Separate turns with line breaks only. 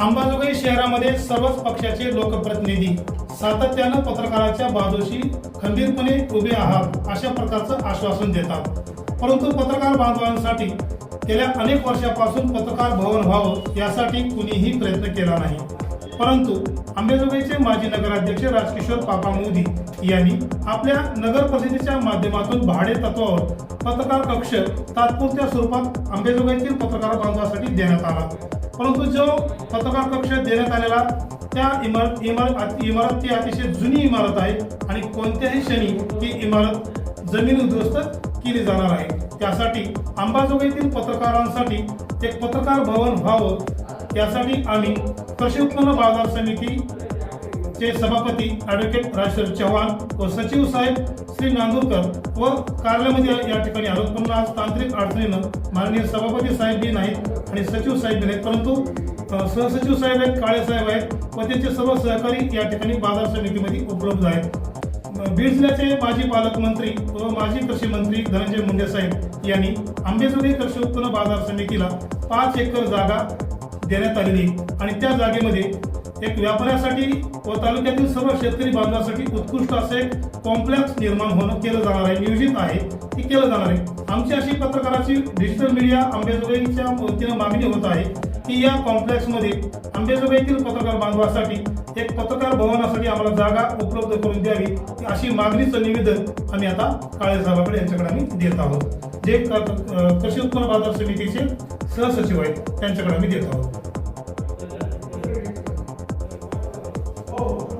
अंबाजोगाई शहरामध्ये सर्वच पक्षाचे लोकप्रतिनिधी सातत्यानं पत्रकाराच्या बाजूशी खंबीरपणे उभे आहात अशा प्रकारचं आश्वासन देतात. परंतु पत्रकार बांधवांसाठी गेल्या अनेक वर्षापासून पत्रकार भवन व्हावं यासाठी कुणीही प्रयत्न केला नाही. परंतु अंबेजोगाईचे माजी नगराध्यक्ष राजकिशोर पापा मोदी यांनी आपल्या नगर परिषदेच्या माध्यमातून भाडे तत्वावर पत्रकार कक्ष तात्पुरत्या स्वरूपात अंबेजोगाईतील पत्रकार बांधवासाठी देण्यात आला. परंतु जो पत्रकार कक्ष देण्यात आलेला त्या इमारत इमारत इमारत ती अतिशय जुनी इमारत आहे आणि कोणत्याही क्षणी ती इमारत जमीन उद्ध्वस्त केली जाणार आहे. त्यासाठी अंबाजोगाईतील पत्रकारांसाठी एक पत्रकार भवन व्हावं. यासाठी आम्ही कृषी उत्पन्न बाजार समिती चे सभापती ॲडव्होकेट राजेश्वर चव्हाण व सचिव साहेब श्री नांदूरकर व कार्यालयामध्ये या ठिकाणी आलो पण आज तांत्रिक अडचणीनं माननीय सभापती साहेब बी नाहीत आणि सचिव साहेब बी नाहीत. परंतु सहसचिव साहेब आहेत काळे साहेब आहेत व त्यांचे सर्व सहकारी या ठिकाणी बाजार समितीमध्ये उपलब्ध आहेत. बीड जिल्ह्याचे माजी पालकमंत्री व माजी कृषी मंत्री धनंजय मुंडे साहेब यांनी आंबेजोगाई कृषी उत्पन्न बाजार समितीला पाच एकर जागा देण्यात आलेली आणि त्या जागेमध्ये एक व्यापाऱ्यासाठी व तालुक्यातील सर्व शेतकरी बांधवासाठी उत्कृष्ट असे कॉम्प्लेक्स निर्माण होणं केलं जाणार आहे नियोजित आहे ते केलं जाणार आहे. आमची अशी पत्रकाराची डिजिटल मीडिया आंबेजोगाईच्या वतीनं मागणी होत आहे की या कॉम्प्लेक्समध्ये आंबेजोगाईतील पत्रकार बांधवासाठी एक पत्रकार भवनासाठी आम्हाला जागा उपलब्ध करून द्यावी अशी मागणीचं निवेदन आम्ही आता काळे साहेबाकडे यांच्याकडे आम्ही देत आहोत. जे कृषी उत्पन्न बाजार समितीचे सहसचिव आहेत त्यांच्याकडे आम्ही देत आहोत. Oh.